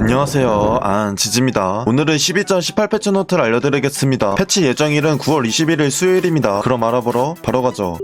안녕하세요. 안 지지입니다. 오늘은 12.18 패치 노트를 알려드리겠습니다. 패치 예정일은 9월 21일 수요일입니다. 그럼 알아보러 바로 가죠.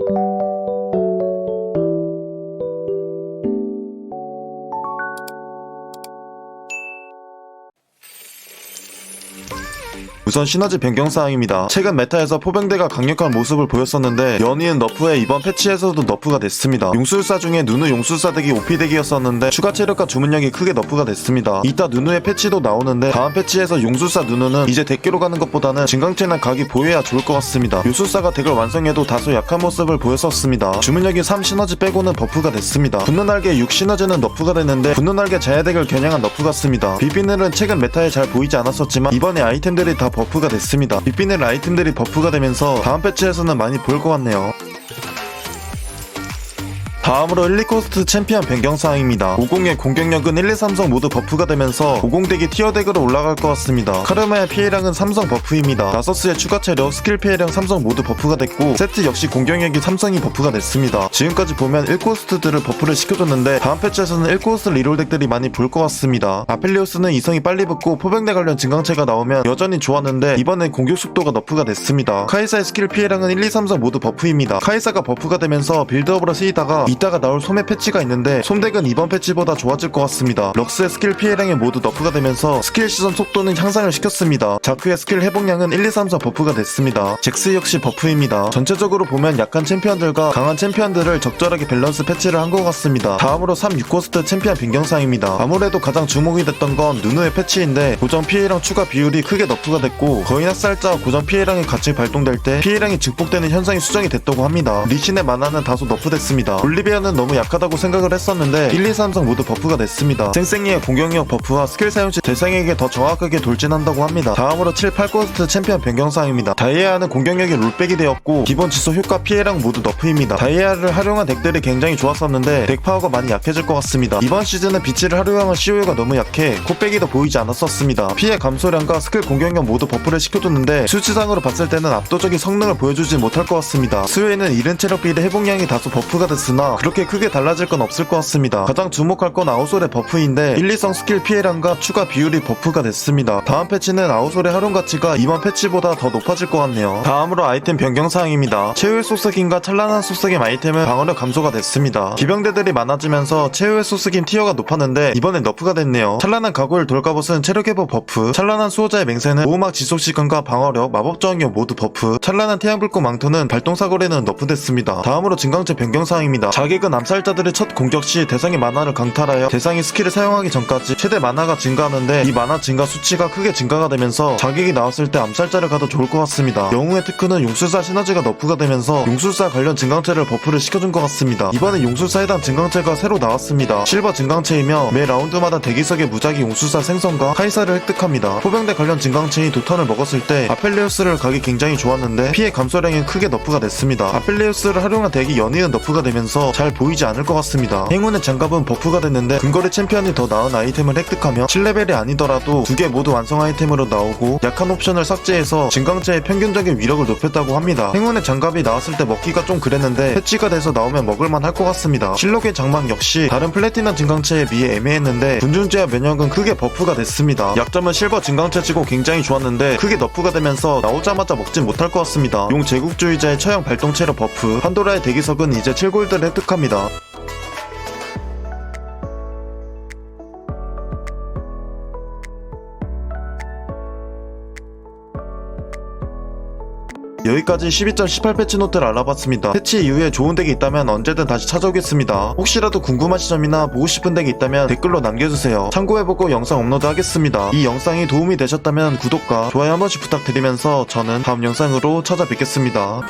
우선 시너지 변경 사항입니다. 최근 메타에서 포병대가 강력한 모습을 보였었는데 연이은 너프에 이번 패치에서도 너프가 됐습니다. 용술사 중에 누누 용술사 덱이 OP 덱이었었는데 추가 체력과 주문력이 크게 너프가 됐습니다. 이따 누누의 패치도 나오는데 다음 패치에서 용술사 누누는 이제 덱기로 가는 것보다는 진강체나 각이 보여야 좋을 것 같습니다. 용술사가 덱을 완성해도 다소 약한 모습을 보였었습니다. 주문력이 3 시너지 빼고는 버프가 됐습니다. 분노 날개 6 시너지는 너프가 됐는데 분노 날개 자야덱을 겨냥한 너프 같습니다. 비비늘은 최근 메타에 잘 보이지 않았었지만 이번에 아이템들이 다 버프가 됐습니다. 비비늘 아이템들이 버프가 되면서 다음 패치에서는 많이 보일 것 같네요. 다음으로 1, 2코스트 챔피언 변경사항입니다. 50의 공격력은 1, 2, 3성 모두 버프가 되면서 50덱이 티어덱으로 올라갈 것 같습니다. 카르마의 피해량은 3성 버프입니다. 나서스의 추가 체력, 스킬 피해량 3성 모두 버프가 됐고 세트 역시 공격력이 3성이 버프가 됐습니다. 지금까지 보면 1코스트들을 버프를 시켜줬는데 다음 패치에서는 1코스트 리롤덱들이 많이 볼 것 같습니다. 아펠리오스는 2성이 빨리 붙고 포병대 관련 증강체가 나오면 여전히 좋았는데 이번엔 공격 속도가 너프가 됐습니다. 카이사의 스킬 피해량은 1, 2, 3성 모두 버프입니다. 카이사가 버프가 되면서 빌드업으로 쓰이다가 이따가 나올 소매 패치가 있는데 솜덱은 이번 패치보다 좋아질 것 같습니다. 럭스의 스킬 피해량이 모두 너프가 되면서 스킬 시선 속도는 향상을 시켰습니다. 자크의 스킬 회복량은 1, 2, 3, 4 버프가 됐습니다. 잭스 역시 버프입니다. 전체적으로 보면 약한 챔피언들과 강한 챔피언들을 적절하게 밸런스 패치를 한 것 같습니다. 다음으로 3, 6코스트 챔피언 변경사입니다. 아무래도 가장 주목이 됐던 건 누누의 패치인데 고정 피해량 추가 비율이 크게 너프가 됐고 거의 낯살자 고정 피해량이 같이 발동될 때 피해량이 증폭되는 현상이 수정이 됐다고 합니다. 리신의 만화는 다소 너프됐습니다. 올리비 아는 너무 약하다고 생각을 했었는데 1, 2, 3성 모두 버프가 됐습니다. 생생이의 공격력 버프와 스킬 사용 시 대상에게 더 정확하게 돌진한다고 합니다. 다음으로 7, 8코스트 챔피언 변경사항입니다. 다이아는 공격력이 롤백이 되었고 기본 지속 효과 피해량 모두 너프입니다. 다이아를 활용한 덱들이 굉장히 좋았었는데 덱 파워가 많이 약해질 것 같습니다. 이번 시즌은 비치를 활용한 COU가 너무 약해 코빼기도 보이지 않았었습니다. 피해 감소량과 스킬 공격력 모두 버프를 시켜줬는데 수치상으로 봤을 때는 압도적인 성능을 보여주지 못할 것 같습니다. 수요에는 이른 체력 비례 회복량이 다소 버프가 됐으나 그렇게 크게 달라질 건 없을 것 같습니다. 가장 주목할 건 아우솔의 버프인데 1, 2성 스킬 피해량과 추가 비율이 버프가 됐습니다. 다음 패치는 아우솔의 활용 가치가 이번 패치보다 더 높아질 것 같네요. 다음으로 아이템 변경 사항입니다. 최후의 소스김과 찬란한 소스김 아이템은 방어력 감소가 됐습니다. 기병대들이 많아지면서 최후의 소스김 티어가 높았는데 이번엔 너프가 됐네요. 찬란한 가골 돌갑옷은 체력 회복 버프, 찬란한 수호자의 맹세는 보호막 지속 시간과 방어력, 마법 저항력 모두 버프, 찬란한 태양불꽃 망토는 발동 사거리는 너프됐습니다. 다음으로 증강체 변경사항입니다. 자객은 암살자들의 첫 공격 시 대상의 만화를 강탈하여 대상이 스킬을 사용하기 전까지 최대 만화가 증가하는데 이 만화 증가 수치가 크게 증가가 되면서 자객이 나왔을 때 암살자를 가도 좋을 것 같습니다. 영웅의 테크는 용술사 시너지가 너프가 되면서 용술사 관련 증강체를 버프를 시켜준 것 같습니다. 이번에 용술사 해당 증강체가 새로 나왔습니다. 실버 증강체이며 매 라운드마다 대기석의 무작위 용술사 생성과 카이사를 획득합니다. 포병대 관련 증강체인 도턴을 먹었을 때 아펠리우스를 가기 굉장히 좋았는데 피해 감소량이 크게 너프가 됐습니다. 아펠리우스를 활용한 덱이 연이은 너프가 되면서 잘 보이지 않을 것 같습니다. 행운의 장갑은 버프가 됐는데 근거리 챔피언이 더 나은 아이템을 획득하며 7레벨이 아니더라도 두 개 모두 완성 아이템으로 나오고 약한 옵션을 삭제해서 증강체의 평균적인 위력을 높였다고 합니다. 행운의 장갑이 나왔을 때 먹기가 좀 그랬는데 패치가 돼서 나오면 먹을만 할 것 같습니다. 실록의 장막 역시 다른 플래티넘 증강체에 비해 애매했는데 군중제와 면역은 크게 버프가 됐습니다. 약점은 실버 증강체치고 굉장히 좋았는데 크게 너프가 되면서 나오자마자 먹진 못할 것 같습니다. 용 제국주의자의 처형 발동체로 버프, 판도라의 대기석은 이제 7골드를 획득 합니다. 여기까지 12.18 패치 노트를 알아봤습니다. 패치 이후에 좋은 덱이 있다면 언제든 다시 찾아오겠습니다. 혹시라도 궁금하신 점이나 보고 싶은 덱이 있다면 댓글로 남겨주세요. 참고해보고 영상 업로드 하겠습니다. 이 영상이 도움이 되셨다면 구독과 좋아요 한 번씩 부탁드리면서 저는 다음 영상으로 찾아뵙겠습니다.